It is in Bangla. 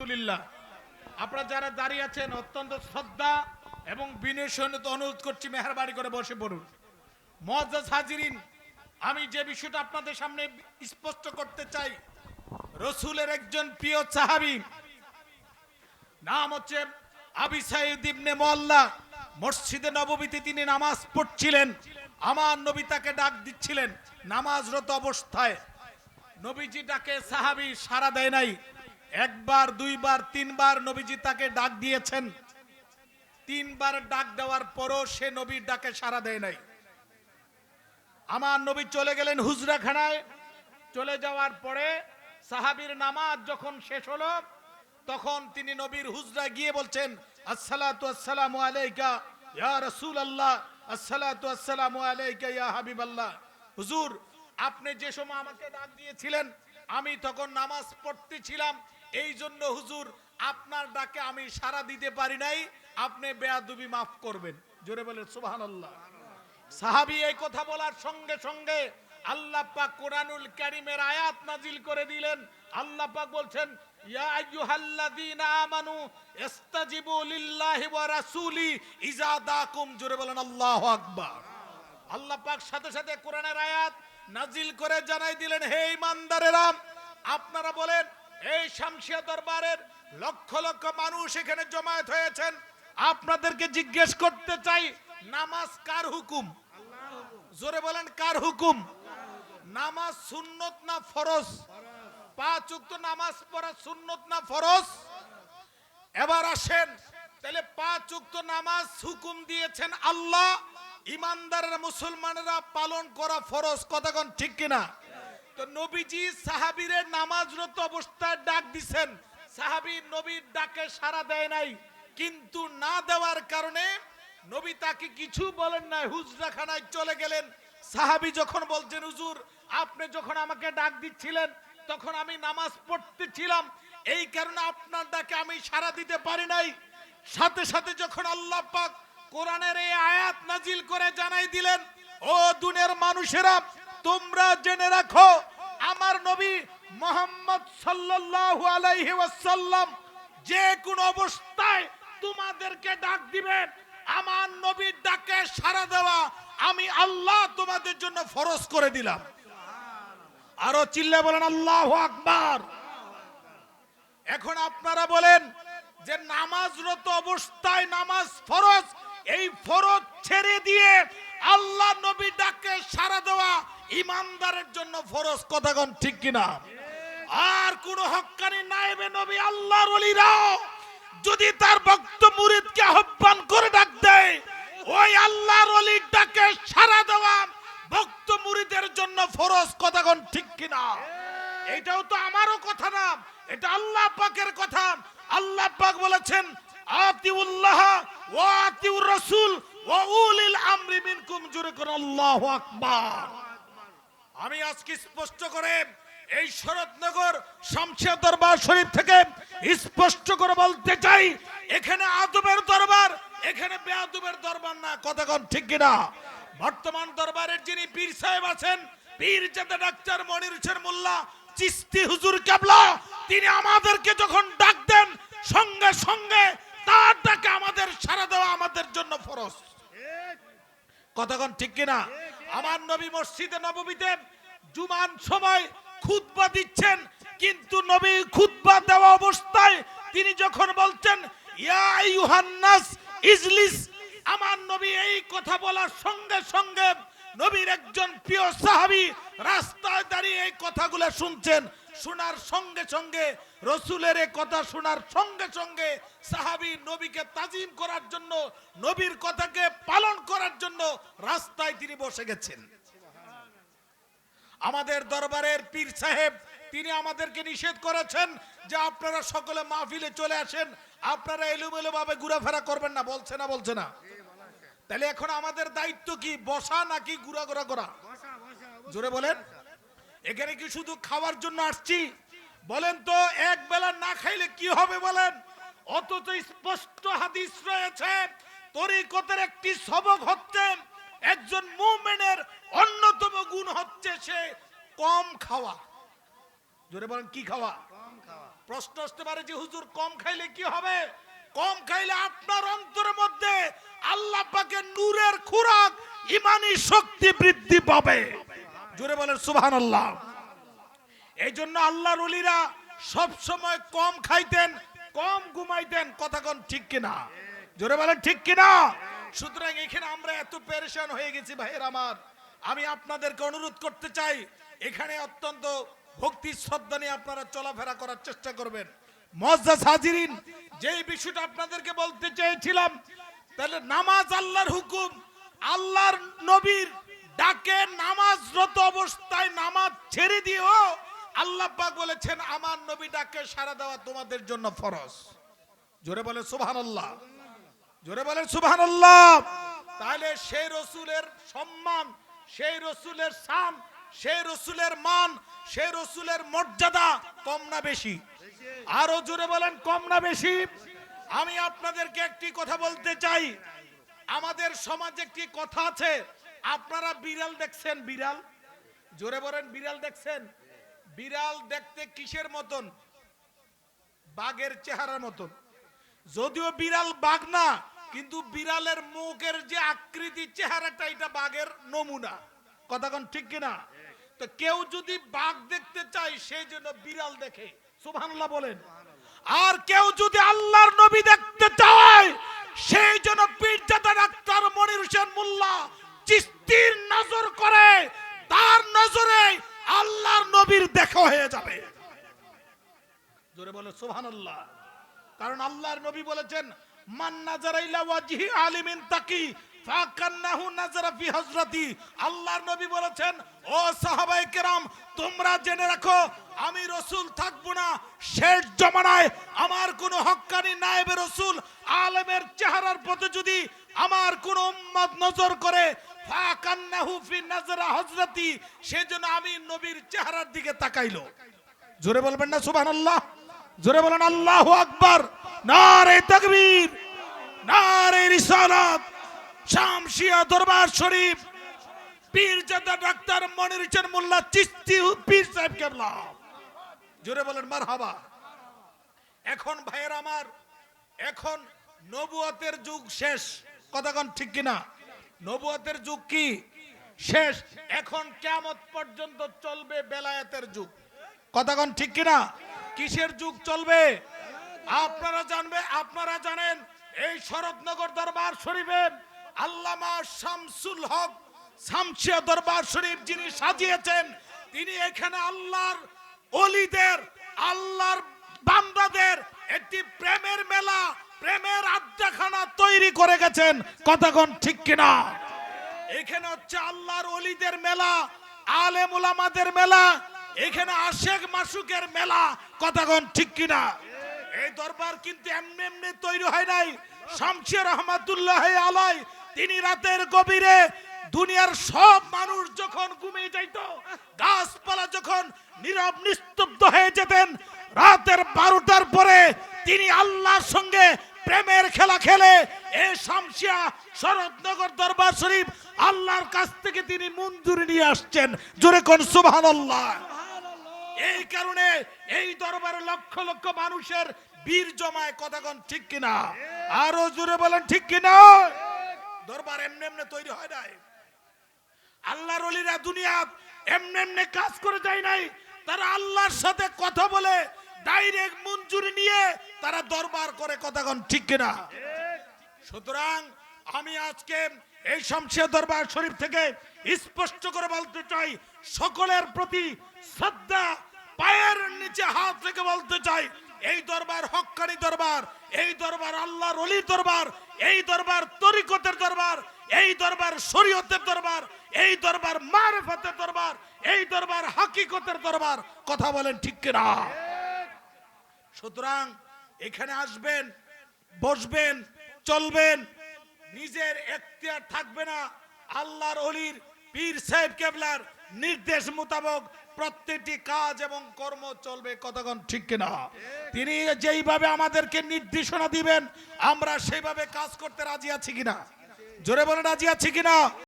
আলহামদুলিল্লাহ। আপনারা যারা দাঁড়িয়ে আছেন, অত্যন্ত শ্রদ্ধা এবং বিনয় সহিত অনুরোধ করছি, মেহরবানি করে বসে পড়ুন। মজাজ হাজিরিন, আমি যে বিষয়টা আপনাদের সামনে স্পষ্ট করতে চাই, রসুলের একজন প্রিয় সাহাবি, নাম হচ্ছে আবি সাইদ মোয়াল্লা। মসজিদে নববীতে তিনি নামাজ পড়ছিলেন। আমার নবী তাকে ডাক দিচ্ছিলেন, নামাজরত অবস্থায়। নবীজি ডাকে সাহাবি সারা দেয় নাই। একবার, দুইবার, তিনবার নবীজি তাকে ডাক দিয়েছেন। তিনবার ডাক দেওয়ার পরও সে নবীর ডাকে সারা দেয় নাই। আমার নবী চলে গেলেন হুজরাখানায়। চলে যাওয়ার পরে সাহাবীর নামাজ যখন শেষ হলো, তখন তিনি নবীর হুজরা গিয়ে বলছেন আসসালামু আলাইকা ইয়া রাসূলুল্লাহ, আসসালাতু আসসালামু আলাইকা ইয়া হাবিবাল্লাহ। হুজুর আপনি যে সময় আমাকে ডাক দিয়েছিলেন, আমি তখন নামাজ পড়তেছিলাম। এই জন্য হুজুর, আপনার ডাকে আমি সারা দিতে পারি নাই। আপনি বেয়াদুবি মাফ করবেন। জোরে বলেন, সুবহানাল্লাহ। সাহাবি এই কথা বলার সঙ্গে সঙ্গে আল্লাহ পাক কোরআনুল কারীমের আয়াত নাজিল করে দিলেন। আল্লাহ পাক বলছেন, ইয়া আইয়ুহাল্লাযীনা আমানু ইস্তাজিবু লিল্লাহি ওয়া রাসূলি ইজা দাকুম। জোরে বলেন, আল্লাহু আকবার। আল্লাহ পাক সাথে সাথে কোরআনের আয়াত নাজিল করে জানাই দিলেন, হে ইমানদারেরা, আপনারা বলেন, এই শামসিয়া দরবারের লক্ষ লক্ষ মানুষ এখানে জমায়েত হয়েছেন। আপনাদেরকে জিজ্ঞেস করতে চাই, নামাজ কার হুকুম? জোরে বলেন, কার হুকুম? নামাজ সুন্নত না ফরজ? পাঁচ উক্ত নামাজ পড়া সুন্নত না ফরজ? এবার আসেন, তাহলে পাঁচ উক্ত নামাজ হুকুম দিয়েছেন আল্লাহ ইমানদারের মুসলমানেরা পালন করা ফরজ কতক্ষণ ঠিক কিনা? তো নবীজি সাহাবীরের নামাজরত অবস্থায় ডাক দিছেন। সাহাবী নবীর ডাকে সাড়া দেয় নাই, কিন্তু না দেওয়ার কারণে নবী তাকে কিছু বলেন নাই, হুজরাখানায় চলে গেলেন। সাহাবী যখন বলছেন, হুজুর, আপনি যখন আমাকে ডাক দিচ্ছিলেন, তখন আমি নামাজ পড়তেছিলাম, এই কারণে আপনার ডাকে আমি সাড়া দিতে পারি নাই। সাথে সাথে যখন আল্লাহ পাক কোরআনের এই আয়াত নাজিল করে জানাই দিলেন, ও দুনিয়ার মানুষেরা, তোমরা জেনে রাখো, আমার নবী মোহাম্মদ সাল্লাল্লাহু আলাইহি ওয়াসাল্লাম যে কোন অবস্থায় তোমাদেরকে ডাক দিবেন। আমার নবীর ডাকে সাড়া দেওয়া আমি আল্লাহ তোমাদের জন্য ফরজ করে দিলাম। আরও চিল্লে বলেন, আল্লাহু আকবার। এখন আপনারা বলেন যে, নামাজরত অবস্থায় নামাজ ফরজ এই ফরজ ছেড়ে দিয়ে আল্লাহ নবী ডাকে সাড়া দেওয়া ইমানদারের জন্য ফরজ কথাগণ ঠিক কিনা? আর কোন হক্কানি নাইবে নবী আল্লাহর যদি তার ভক্ত মুরিদকে আহ্বান করে ডাক দেয়, ওই আল্লাহর ওলির ডাকে সাড়া দেওয়া ভক্ত মুরিদের জন্য ফরজ কথাগণ ঠিক কিনা? এটাও তো আমারও কথা না, এটা আল্লাহ পাকের কথা। আল্লাহ পাক বলেছেন, আতিউল্লাহ ওয়া আতিউর রাসূল ওয়া উলিল আমরি মিনকুম, জুরে কোন আকবার। আমি আজকে স্পষ্ট করে এই শরৎনগর শামসিয়া দরবার শরীফ থেকে স্পষ্ট করে বলতে চাই, এখানে আদবের দরবার, এখানে বেয়াদবের দরবার না কথাগণ ঠিক কিনা? বর্তমান দরবারের যিনি পীর সাহেব আছেন, পীর জাদা ডাক্তার মনির হোসেন মোল্লা, চিস্তি হুজুর কেবলা তিনি আমাদেরকে যখন ডাক দেন, সঙ্গে সঙ্গে তার আমাদের সারা দেওয়া আমাদের জন্য ফরজ। কথাগণ ঠিক কিনা? আমার নবী মসজিদে নববীতে জুমান সময় খুতবা দিচ্ছেন, কিন্তু নবী খুতবা দেওয়া অবস্থায় তিনি যখন বলছেন ইজলিস, আমার নবী এই কথা বলার সঙ্গে সঙ্গে নবীর একজন প্রিয় সাহাবী রাস্তায় দাঁড়িয়ে এই কথাগুলো শুনছেন। শোনার সঙ্গে সঙ্গে রসুলের কথা শোনার সঙ্গে সঙ্গে সাহাবী নবীকে তাজিম করার জন্য নবীর কথাকে পালন করার জন্য রাস্তায় তিনি বসে গেছেন। আমাদের দরবারের পীর সাহেব তিনি আমাদেরকে নিষেধ করেছেন যে আপনারা সকলে মাহফিলে চলে আসেন আপনারা এলোমেলো ভাবে ঘোরাফেরা করবেন না বলছে না বলছে না। তাহলে এখন আমাদের দায়িত্ব কি বসা নাকি ঘোরাঘোরা করা? জোরে বলেন। এখানে কি শুধু খাওয়ার জন্য আসছি? বলেন তো এক বেলা না খাইলে কি হবে বলেন? অথচ স্পষ্ট হাদিস রয়েছে তরিকতের একটি সবক হচ্ছে একজন মুমিনের অন্যতম গুণ হচ্ছে সে কম খাওয়া। জোরে বলেন কি খাওয়া? কম খাওয়া। প্রশ্ন আসতে পারে যে হুজুর কম খাইলে কি হবে? কম খাইলে আপনার অন্তরের মধ্যে আল্লাহ পাকের নূরের খুরাক ইমানি শক্তি বৃদ্ধি পাবে। জোরে বলেন সুবহানাল্লাহ। এই জন্য আল্লাহর অলিরা সব সময় কম খাইতেন, কম ঘুমাইতেন। কথা কোন ঠিক কিনা? জোরে বলেন, ঠিক কিনা? সুতরাং এখানে আমরা এত পেরেশান হয়ে গেছি ভাইয়ের আমার। আমি আপনাদেরকে অনুরোধ করতে চাই, এখানে অত্যন্ত ভক্তি শ্রদ্ধা নিয়ে আপনারা চলাফেরা করার চেষ্টা করবেন। মজ্জাজ হাজিরিন, যেই বিষয়টা আপনাদেরকে বলতে চেয়েছিলাম, তাহলে নামাজ আল্লাহর হুকুম, আল্লাহর নবীর ডাকে নামাজরত অবস্থায় নামাজ ছেড়ে দিও আল্লাহ বলেছেন, আমার নবী ডাকে সারা দেওয়া তোমাদের জন্য ফরজ। জোরে বলে সুবহানাল্লাহ। জোরে বলে সুবহানাল্লাহ। তাহলে সেই রসুলের সম্মান, সেই রসুলের শান, সেই রসুলের মান, সেই রসুলের মর্যাদা কম না বেশি? আরও জোরে বলেন, কম না বেশি? আমি আপনাদেরকে একটি কথা বলতে চাই। আমাদের সমাজে একটি কথা আছে, আপনারা বিড়াল দেখছেন? বিড়াল? জোরে বলেন, বিড়াল দেখছেন? বিড়াল দেখতে কিসের মতন? বাঘের চেহারার মতন। যদিও বিড়াল বাঘ না, কিন্তু বিড়ালের মুখের যে আকৃতি চেহারাটা, এটা বাঘের নমুনা। কথা কোন ঠিক কিনা? তো কেউ যদি বাঘ দেখতে চায় সেই জন্য বিড়াল দেখে। সুবহানাল্লাহ বলেন। আর কেউ যদি আল্লাহর নবী দেখতে চায় সেই জন্য পীরজাদা ডাক্তার মনির হোসেন মোল্লা চিস্তির নজর করে, তার নজরে আল্লাহর নবীর দেখা হয়ে যাবে। জোরে বলে, সুবহানাল্লাহ। কারণ আল্লাহর নবী বলেছেন, মান আল্লাহর নবী বলেছেন, ও তোমরা জেনে রাখো, আমি রসুল থাকব না। আমার কোন হক্কানি নায়েবে রসুল, আলেমের চেহারার প্রতি যদি আমার কোন নজর করে সেজন্য আমি নবীর চেহারার দিকে তাকাইলো। জোরে বলবেন না, সুবহানাল্লাহ। জোরে বলেন, আল্লাহু আকবার। নারে তাকবীর, নারে রিসালাত। শামসিয়া দরবার শরীফ। পীরজাদা ডাক্তার মনির হোসেন মোল্লা চিস্তি পীর সাহেব কেবলা। জোরে বলেন, মারহাবা। এখন ভাইয়ের আমার, এখন নবুয়তের যুগ শেষ। কথাক্ষণ ঠিক কিনা? নবুয়তের যুগ কি? শেষ। এখন কেমত পর্যন্ত চলবে বেলায়েতের যুগ। কথাক্ষণ ঠিক কিনা? কিসের যুগ চলবে? আপনারা জানবে, আপনারা জানেন, এই শরৎনগর দরবার শরীফে আল্লামা শামসুল হক শামসিয়া দরবার শরীফ যিনি সাজিয়েছেন, তিনি এখানে আল্লাহর অলিদের, আল্লাহর বান্দাদের একটি প্রেমের মেলা প্রেমের আড্ডাখানা তৈরি করে গেছেন। কথাগণ ঠিক কিনা? এখানে হচ্ছে আল্লাহর অলিদের মেলা, আলেম ওলামাদের মেলা, এখানে আশেক মাসুকের মেলা। কথাগণ ঠিক কিনা? এই দরবার কিন্তু এমনি এমনি তৈরি হয় নাই। শামসিয়া রহমাতুল্লাহ আলাই, তিনি রাতের গভীরে দুনিয়ার সব মানুষ যখন ঘুমিয়ে যাইত, গাছপালা যখন নীরব নিস্তব্ধ হয়ে যেতেন রাতের বারোটার পরে তিনি আল্লাহর সঙ্গে প্রেমের খেলা খেলে এ শামসিয়া শরৎনগর দরবার শরীফ আল্লাহর কাছ থেকে তিনি মঞ্জুরি নিয়ে আসছেন। জোরে কোন সুবহানাল্লাহ। এই কারণে এই দরবারে লক্ষ লক্ষ মানুষের বীর জমায় কথাগণ ঠিক কিনা? আরও জোরে বলেন ঠিক কিনা? দরবার এমনি এমনি তৈরি হয় নাই। আল্লাহর অলিরা দুনিয়া এমনি এমনি কাজ করে যায় নাই। তারা আল্লাহর সাথে কথা বলে ডাইরেক্ট মঞ্জুরি নিয়ে তারা দরবার করে কথাগণ, ঠিক কিনা? সুতরাং আমি আজকে এই শমশিয়া দরবার শরীফ থেকে স্পষ্ট করে বলতে চাই, সকলের প্রতি শ্রদ্ধা, পায়ের নিচে হাত রেখে বলতে চাই, এই দরবার হক্কানি দরবার, এই দরবার আল্লাহর অলির দরবার, এই দরবার তরিকতের দরবার, এই দরবার শরীয়তের দরবার, এই দরবার মারফতের দরবার, এই দরবার হাকিকতের দরবার, কথা বলেন ঠিক কিনা? সুতরাং এখানে আসবেন, বসবেন, চলবেন। নিজের এখতিয়ার থাকবে না। আল্লাহর অলির পীর সাহেব কেবলার নির্দেশ মোতাবেক প্রত্যেকটি কাজ এবং কর্ম চলবে কতক্ষণ ঠিক কিনা? তিনি যেইভাবে আমাদেরকে নির্দেশনা দিবেন, আমরা সেইভাবে কাজ করতে রাজি আছি কিনা? জোরে বলে রাজি আছি কিনা?